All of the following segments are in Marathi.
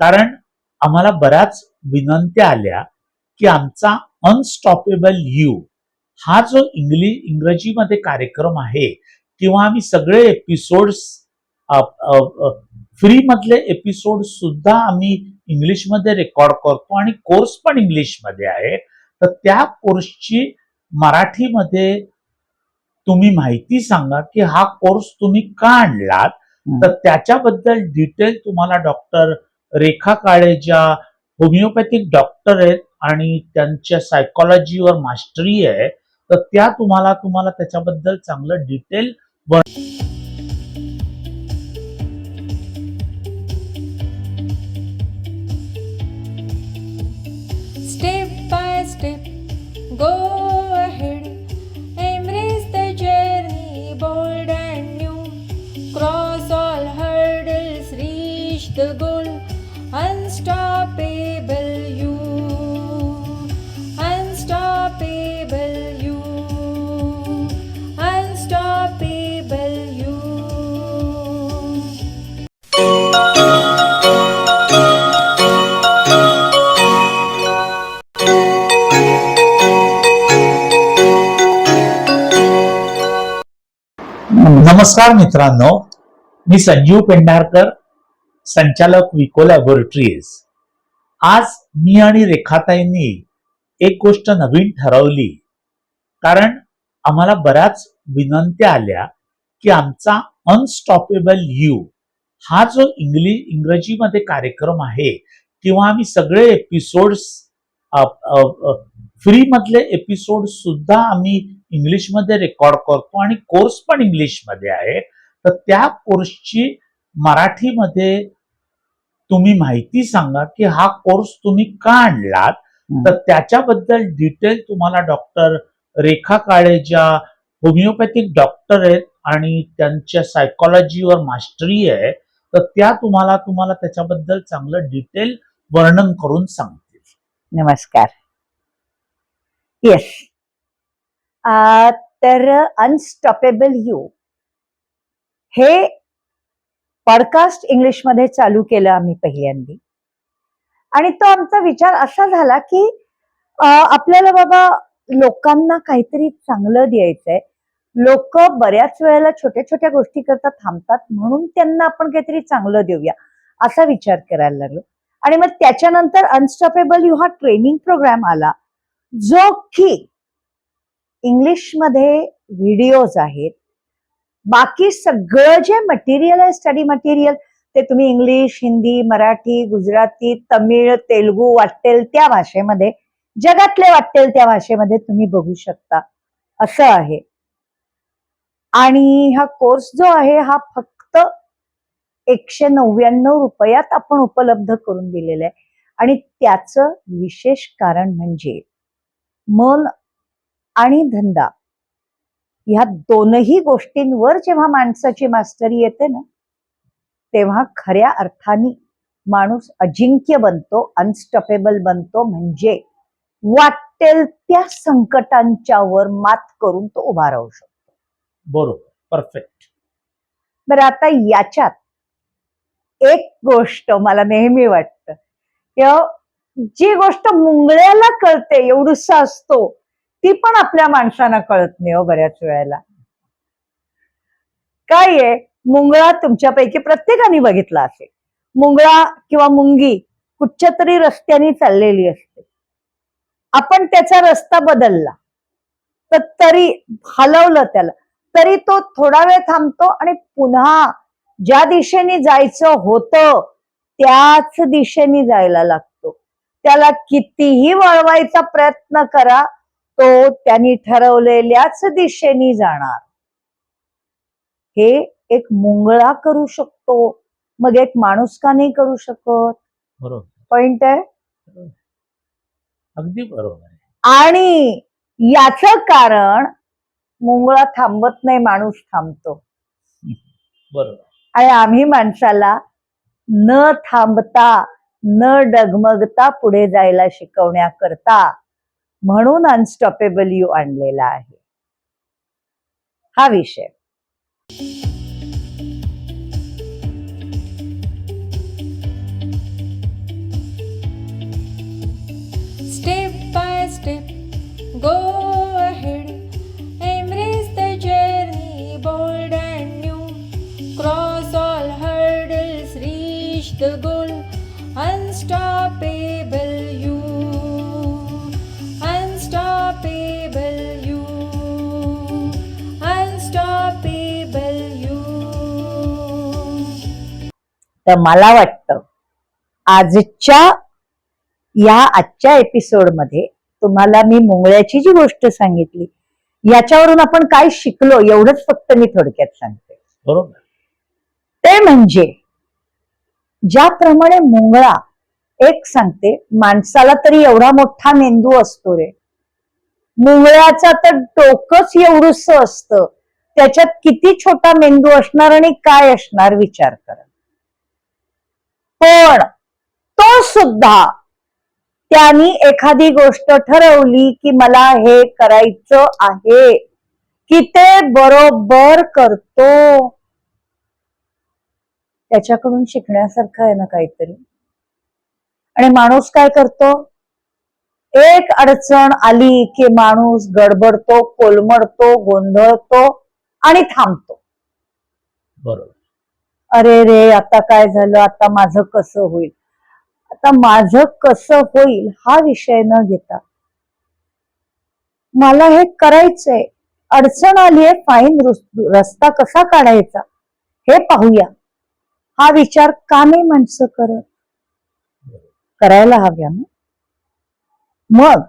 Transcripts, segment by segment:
कारण आम्हाला बऱ्याच विनंत्या आल्या की आमचा अनस्टॉपेबल यू हा जो इंग्लिश इंग्रजीमध्ये कार्यक्रम आहे किंवा आम्ही सगळे एपिसोड्स फ्री मधले एपिसोड सुद्धा आम्ही इंग्लिशमध्ये रेकॉर्ड करतो आणि कोर्स पण इंग्लिशमध्ये आहे. तर त्या कोर्सची मराठीमध्ये तुम्ही माहिती सांगा की हा कोर्स तुम्ही का आणलात? तर त्याच्याबद्दल डिटेल तुम्हाला डॉक्टर रेखा काळे ज्या होमिओपॅथिक डॉक्टर आहेत आणि त्यांच्या सायकोलॉजीवर मास्टरी आहे तर त्या तुम्हाला तुम्हाला त्याच्याबद्दल चांगलं डिटेल नमस्कार मित्रांनो. मी संजीव पेंढारकर संचालक विको लॅबोरेटरीज. आज मी आणि रेखाताईंनी एक गोष्ट नवीन ठरवली. कारण आम्हाला बऱ्याच विनंत्या आल्या की आमचा अनस्टॉपेबल यू हा जो इंग्लिश इंग्रजीमध्ये कार्यक्रम आहे किंवा आम्ही सगळे एपिसोड्स फ्री मधले एपिसोड सुद्धा आम्ही इंग्लिशमध्ये रेकॉर्ड करतो आणि कोर्स पण इंग्लिशमध्ये आहे तर त्या कोर्सची मराठीमध्ये तुम्ही माहिती सांगा की हा कोर्स तुम्ही का आणलात? तर त्याच्याबद्दल डिटेल तुम्हाला डॉक्टर रेखा काळे ज्या होमिओपॅथिक डॉक्टर आहेत आणि त्यांच्या सायकोलॉजीवर मास्टरी आहे तर त्या तुम्हाला तुम्हाला त्याच्याबद्दल चांगलं डिटेल वर्णन करून सांगतील. नमस्कार. येस तर अनस्टॉपेबल यू हे पॉडकास्ट इंग्लिशमध्ये चालू केलं आम्ही पहिल्यांदी. आणि तो आमचा विचार असा झाला की आपल्याला बाबा लोकांना काहीतरी चांगलं द्यायचंय. लोक बऱ्याच वेळेला छोट्या छोट्या गोष्टी करता थांबतात म्हणून त्यांना आपण काहीतरी चांगलं देऊया असा विचार करायला लागलो. आणि मग त्याच्यानंतर अनस्टॉपेबल यू हा ट्रेनिंग प्रोग्राम आला जो की इंग्लिशमध्ये व्हिडिओज आहेत. बाकी सगळं जे मटेरियल आहे स्टडी मटेरियल ते तुम्ही इंग्लिश हिंदी मराठी गुजराती तमिळ तेलगू वाटेल त्या भाषेमध्ये जगातले वाटेल त्या भाषेमध्ये तुम्ही बघू शकता. असं आहे. आणि हा कोर्स जो आहे हा फक्त एकशे नव्याण्णव रुपयात आपण उपलब्ध करून दिलेला आहे. आणि त्याचं विशेष कारण म्हणजे मन आणि धंदा. ह्या दोनही गोष्टींवर जेव्हा माणसाची मास्टरी येते ना तेव्हा खऱ्या अर्थाने माणूस अजिंक्य बनतो अनस्टॉपेबल बनतो. म्हणजे वाटेल त्या संकटांच्या वर मात करून तो उभा राहू शकतो. बरोबर. परफेक्ट बरं आता याच्यात एक गोष्ट मला नेहमी वाटतं. की जी गोष्ट मुंगळ्याला कळते एवढूस असतो ती पण आपल्या माणसांना कळत नाही हो बऱ्याच वेळेला. काय आहे? मुंगळा तुमच्यापैकी प्रत्येकाने बघितला असेल. मुंगळा किंवा मुंगी कुठच्या तरी रस्त्याने चाललेली असते. आपण त्याचा रस्ता बदलला तर तरी हलवलं त्याला. तरी तो थोडा वेळ थांबतो आणि पुन्हा ज्या दिशेने जायचं होतं त्याच दिशेने जायला लागतो. त्याला कितीही वळवायचा प्रयत्न करा तो त्यांनी ठरवलेल्याच दिशेने जाणार. हे एक मुंगळा करू शकतो मग एक माणूस का नाही करू शकत? बरोबर. पॉइंट आहे? अगदी बरोबर आहे. आणि याच कारण मुंगळा थांबत नाही माणूस थांबतो. बरोबर. आणि आम्ही माणसाला न थांबता न डगमगता पुढे जायला शिकवण्याकरता म्हणून अनस्टॉपेबल यू आणलेला आहे. हा विषय. तर मला वाटतं आजच्या या आजच्या एपिसोडमध्ये तुम्हाला मी मुंगळ्याची जी गोष्ट सांगितली याच्यावरून आपण काय शिकलो एवढंच फक्त मी थोडक्यात सांगते. बरोबर. ते म्हणजे ज्याप्रमाणे मुंगळा एक सांगते माणसाला तरी एवढा मोठा मेंदू असतो रे. मुंगळ्याचा तर डोकंच एवढूस असतं त्याच्यात किती छोटा मेंदू असणार आणि काय असणार विचार करा. पण तो सुद्धा त्यांनी एखादी गोष्ट ठरवली की मला हे करायचं आहे की ते बरोबर करतो. त्याच्याकडून शिकण्यासारखं आहे ना काहीतरी. आणि माणूस काय करतो? एक अडचण आली की माणूस गडबडतो कोलमडतो गोंधळतो आणि थांबतो. बरोबर. अरे रे आता काय झालं? आता माझं कसं होईल? आता माझं कसं होईल हा विषय न घेता. मला हे करायचंय. अडचण आलीये फाईन रस्ता कसा काढायचा? हे पाहूया. हा विचार का नाही माणसं करत? करायला हव्या ना? मग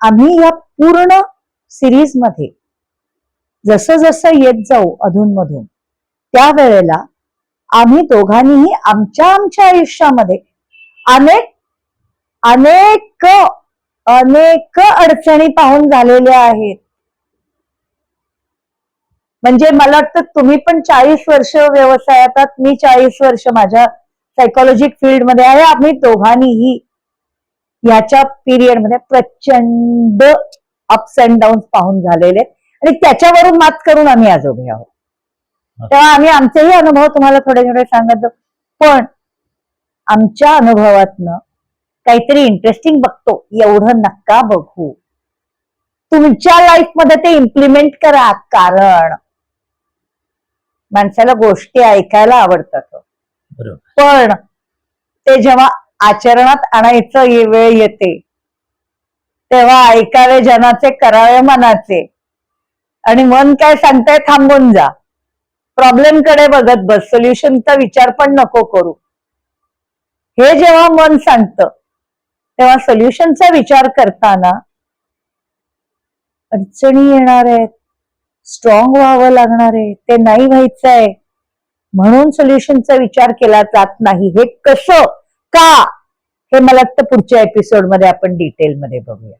आम्ही या पूर्ण सिरीजमध्ये जसं जसं येत जाऊ अधूनमधून त्यावेळेला आम्ही दोघांनीही आमच्या आमच्या आयुष्यामध्ये अनेक अनेक अनेक अडचणी पाहून झालेल्या आहेत. म्हणजे मला वाटतं तुम्ही पण चाळीस वर्ष व्यवसायात मी चाळीस वर्ष माझ्या सायकोलॉजिक फील्डमध्ये आहे. आम्ही दोघांनीही याच्या पिरियडमध्ये प्रचंड अप्स अँड डाऊन पाहून झालेले आणि त्याच्यावरून मात करून आम्ही आज उभे आहोत. तेव्हा आम्ही आमचेही अनुभव तुम्हाला थोडे थोडे सांगत. पण आमच्या अनुभवातनं काहीतरी इंटरेस्टिंग बघतो. एवढं नका बघू. तुमच्या लाईफमध्ये ते इम्प्लिमेंट करा कारण माणसाला गोष्टी ऐकायला आवडतात. पण ते जेव्हा आचरणात आणायचं ये- वेळ येते तेव्हा ऐकावे जनाचे करावे मनाचे. आणि मन काय सांगताय थांबून जा. प्रॉब्लेमकडे बघत बस. सोल्युशनचा विचार पण नको करू. हे जेव्हा मन सांगतं तेव्हा सोल्युशनचा विचार करताना अडचणी येणार आहेत स्ट्रॉंग व्हावं लागणार आहे ते नाही व्हायचं आहे. म्हणून सोल्युशनचा विचार केला जात नाही. हे कसं? का? हे मला वाटतं पुढच्या एपिसोडमध्ये आपण डिटेल मध्ये बघूया.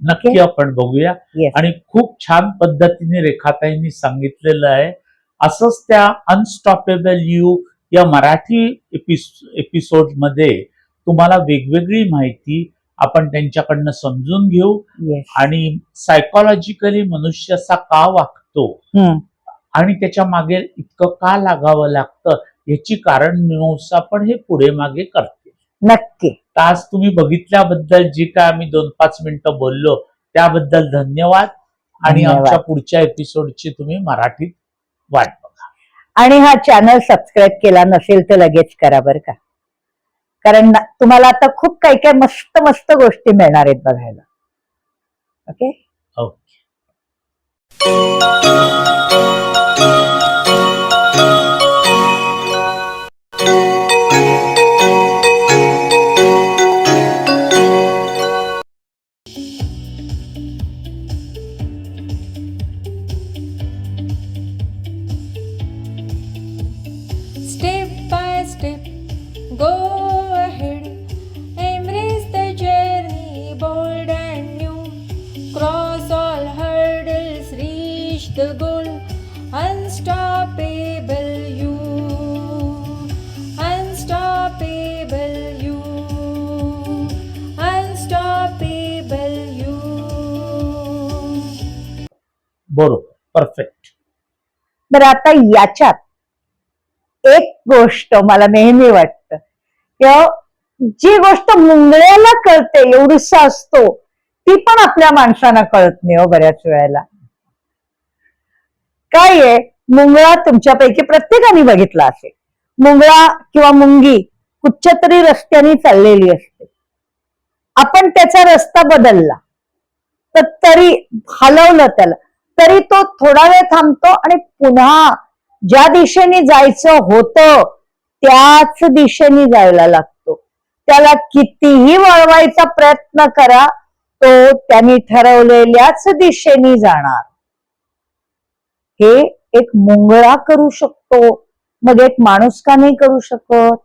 नक्की आपण बघूया. आणि खूप छान पद्धतीने रेखाताईंनी सांगितलेलं आहे. असंच त्या अनस्टॉपेबल यू या मराठी एपिसोडमध्ये तुम्हाला वेगवेगळी माहिती आपण त्यांच्याकडनं समजून घेऊ आणि सायकोलॉजिकली मनुष्य असा का वागतो आणि त्याच्यामागे इतकं का लागावं लागतं याची कारण मीमांसा पण हे पुढे मागे करते. नक्की. आज तुम्ही बघितल्याबद्दल जी काय आम्ही दोन पाच मिनिटं बोललो त्याबद्दल धन्यवाद आणि. आमच्या पुढच्या एपिसोडची तुम्ही मराठीत वाट बघा. आणि हा चॅनल सबस्क्राईब केला नसेल तर लगेच करा बरं का. कारण तुम्हाला आता खूप काही काही मस्त मस्त गोष्टी मिळणार आहेत बघायला. ओके ओके बरोबर. परफेक्ट बरं आता याच्यात एक गोष्ट मला नेहमी वाटतं. जी गोष्ट मुंगळ्याला कळते एवढीस असतो ती पण आपल्या माणसांना कळत नाही हो बऱ्याच वेळेला. काय आहे? मुंगळा तुमच्यापैकी प्रत्येकाने बघितला असेल. मुंगळा किंवा मुंगी कुठच्या रस्त्याने चाललेली असते. आपण त्याचा रस्ता बदलला तर तरी हलवलं त्याला. तरी तो थोडा वेळ थांबतो आणि पुन्हा ज्या दिशेने जायचं होतं त्याच दिशेने जायला लागतो. त्याला कितीही वळवायचा प्रयत्न करा तो त्यांनी ठरवलेल्याच दिशेने जाणार. हे एक मुंगळा करू शकतो मग एक माणूस का नाही करू शकत?